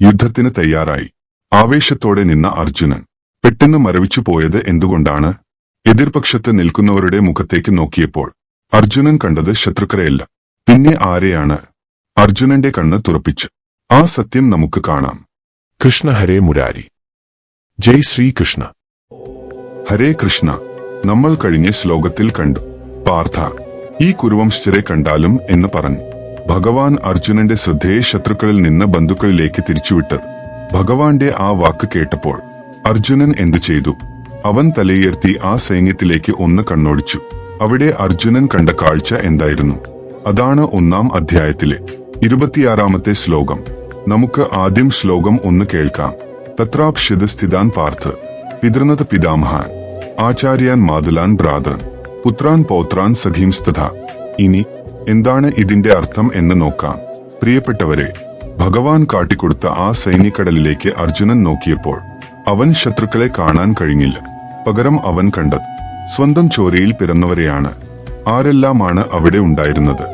യുദ്ധത്തിന് തയ്യാറായി. ആവേശത്തോടെ നിന്ന അർജുനൻ പെട്ടെന്ന് മരവിച്ചു പോയത് എന്തുകൊണ്ടാണ്? എതിർപക്ഷത്ത് നിൽക്കുന്നവരുടെ മുഖത്തേക്ക് നോക്കിയപ്പോൾ അർജുനൻ കണ്ടത് ശത്രുക്കരയല്ല പിന്നെ ആരെയാണ് അർജുനന്റെ കണ്ണ് തുറപ്പിച്ച്? ആ സത്യം നമുക്ക് കാണാം. കൃഷ്ണ ഹരേ മുരാരി. ജയ് ശ്രീകൃഷ്ണ ഹരേ കൃഷ്ണ നമ്മൾ കഴിഞ്ഞ ശ്ലോകത്തിൽ കണ്ടു. പാർത്ഥ ഈ കുരുവംശരെ കണ്ടാലും എന്ന് പറഞ്ഞു. ഭഗവാൻ അർജുനന്റെ ശ്രദ്ധയെ ശത്രുക്കളിൽ നിന്ന് ബന്ധുക്കളിലേക്ക് തിരിച്ചുവിട്ടത്. ഭഗവാന്റെ ആ വാക്ക് കേട്ടപ്പോൾ അർജുനൻ എന്തു ചെയ്തു? അവൻ തലയുയർത്തി ആ സൈന്യത്തിലേക്ക് ഒന്ന് കണ്ണോടിച്ചു. അവിടെ അർജുനൻ കണ്ട കാഴ്ച എന്തായിരുന്നു? അതാണ് ഒന്നാം അധ്യായത്തിലെ ഇരുപത്തിയാറാമത്തെ ശ്ലോകം. നമുക്ക് ആദ്യം ശ്ലോകം ഒന്ന് കേൾക്കാം. തത്രാക്ഷിത് സ്ഥിതാൻ പാർത്ഥ് പിതൃനത് പിതാമഹാൻ ആചാര്യാൻ മാതുലാൻ ഭ്രാതൻ പുത്രാൻ പൗത്രാൻ സഖീംസ്തഥ ഇനി എന്താണ് ഇതിന്റെ അർത്ഥം എന്ന് നോക്കാം. പ്രിയപ്പെട്ടവരെ ഭഗവാൻ കാട്ടിക്കൊടുത്ത ആ സൈന്യക്കടലിലേക്ക് അർജുനൻ നോക്കിയപ്പോൾ അവൻ ശത്രുക്കളെ കാണാൻ കഴിഞ്ഞില്ല. പകരം അവൻ കണ്ടത് സ്വന്തം ചോരയിൽ പിറന്നവരെയാണ്. ആരെല്ലാമാണ് അവിടെ ഉണ്ടായിരുന്നത്?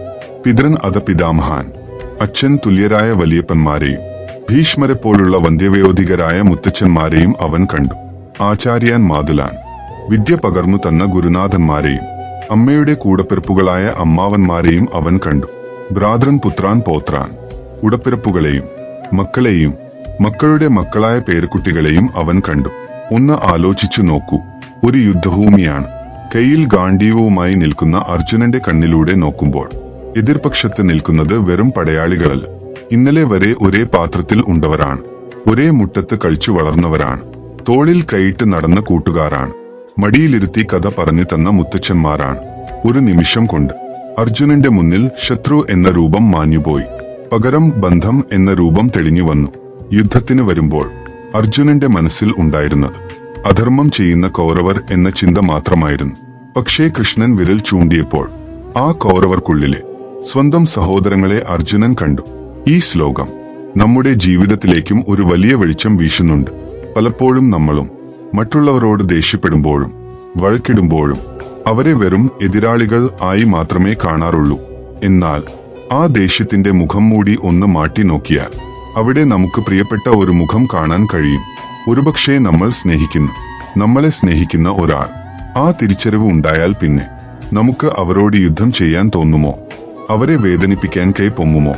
പിതൃൻ അത പിതാമഹാൻ അച്ഛൻ തുല്യരായ വലിയപ്പന്മാരെയും ഭീഷ്മരെ പോലുള്ള വന്ധ്യവയോധികരായ മുത്തച്ഛന്മാരെയും അവൻ കണ്ടു. ആചാര്യാൻ മാതുലാൻ വിദ്യ പകർന്നു തന്ന ഗുരുനാഥന്മാരെയും അമ്മയുടെ കൂടപ്പിറപ്പുകളായ അമ്മാവന്മാരെയും അവൻ കണ്ടു. ഭ്രാതൃൻ പുത്രാൻ പോത്രാൻ. ഉടപ്പിറപ്പുകളെയും മക്കളെയും മക്കളുടെ മക്കളായ പേരക്കുട്ടികളെയും അവൻ കണ്ടു. ഒന്ന് ആലോചിച്ചു നോക്കൂ. ഒരു യുദ്ധഭൂമിയാണ്. കയ്യിൽ ഗാന്ഡീവവുമായി നിൽക്കുന്ന അർജുനന്റെ കണ്ണിലൂടെ നോക്കുമ്പോൾ. എതിർപക്ഷത്ത് നിൽക്കുന്നത് വെറും പടയാളികളല്ല. ഇന്നലെ വരെ ഒരേ പാത്രത്തിൽ ഉണ്ടവരാണ്. ഒരേ മുട്ടത്ത് കഴിച്ചു വളർന്നവരാണ്. തോളിൽ കൈയിട്ട് നടന്ന കൂട്ടുകാരാണ്. മടിയിലിരുത്തി കഥ പറഞ്ഞു തന്ന മുത്തച്ഛന്മാരാണ്. ഒരു നിമിഷം കൊണ്ട് അർജുനന്റെ മുന്നിൽ ശത്രു എന്ന രൂപം മാഞ്ഞുപോയി. പകരം ബന്ധം എന്ന രൂപം തെളിഞ്ഞു വന്നു. യുദ്ധത്തിന് വരുമ്പോൾ അർജുനന്റെ മനസ്സിൽ ഉണ്ടായിരുന്നത് അധർമ്മം ചെയ്യുന്ന കൗരവർ എന്ന ചിന്ത മാത്രമായിരുന്നു. പക്ഷേ കൃഷ്ണൻ വിരൽ ചൂണ്ടിയപ്പോൾ ആ കൗരവർക്കുള്ളിലെ സ്വന്തം സഹോദരങ്ങളെ അർജുനൻ കണ്ടു. ഈ ശ്ലോകം നമ്മുടെ ജീവിതത്തിലേക്കും ഒരു വലിയ വെളിച്ചം വീശുന്നുണ്ട്. പലപ്പോഴും നമ്മളും മറ്റുള്ളവരോട് ദേഷ്യപ്പെടുമ്പോഴും വഴക്കിടുമ്പോഴും അവരെ വെറും എതിരാളികൾ ആയി മാത്രമേ കാണാറുള്ളൂ. എന്നാൽ ആ ദേഷ്യത്തിന്റെ മുഖം മൂടി ഒന്ന് മാറ്റി നോക്കിയാൽ അവിടെ നമുക്ക് പ്രിയപ്പെട്ട ഒരു മുഖം കാണാൻ കഴിയും. ഒരുപക്ഷെ നമ്മൾ സ്നേഹിക്കുന്നു. നമ്മളെ സ്നേഹിക്കുന്ന ഒരാൾ. ആ തിരിച്ചറിവ് ഉണ്ടായാൽ പിന്നെ നമുക്ക് അവരോട് യുദ്ധം ചെയ്യാൻ തോന്നുമോ? അവരെ വേദനിപ്പിക്കാൻ കൈ പൊങ്ങുമോ?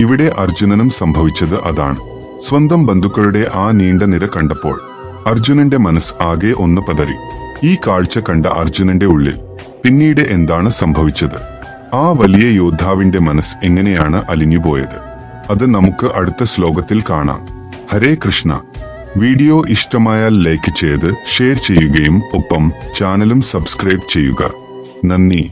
ഇവിടെ അർജുനനും സംഭവിച്ചത് അതാണ്. സ്വന്തം ബന്ധുക്കളുടെ ആ നീണ്ട നിര കണ്ടപ്പോൾ അർജുനന്റെ മനസ്സ് ആകെ ഒന്ന് പതറി. ഈ കാഴ്ച കണ്ട അർജുനന്റെ ഉള്ളിൽ പിന്നീട് എന്താണ് സംഭവിച്ചത്? ആ വലിയ യോദ്ധാവിന്റെ മനസ്സ് എങ്ങനെയാണ് അലിഞ്ഞുപോയത്? അത് നമുക്ക് അടുത്ത ശ്ലോകത്തിൽ കാണാം. ഹരേ കൃഷ്ണ. വീഡിയോ ഇഷ്ടമായാൽ ലൈക്ക് ചെയ്ത് ഷെയർ ചെയ്യുകയും ഒപ്പം ചാനലും സബ്സ്ക്രൈബ് ചെയ്യുക. നന്ദി.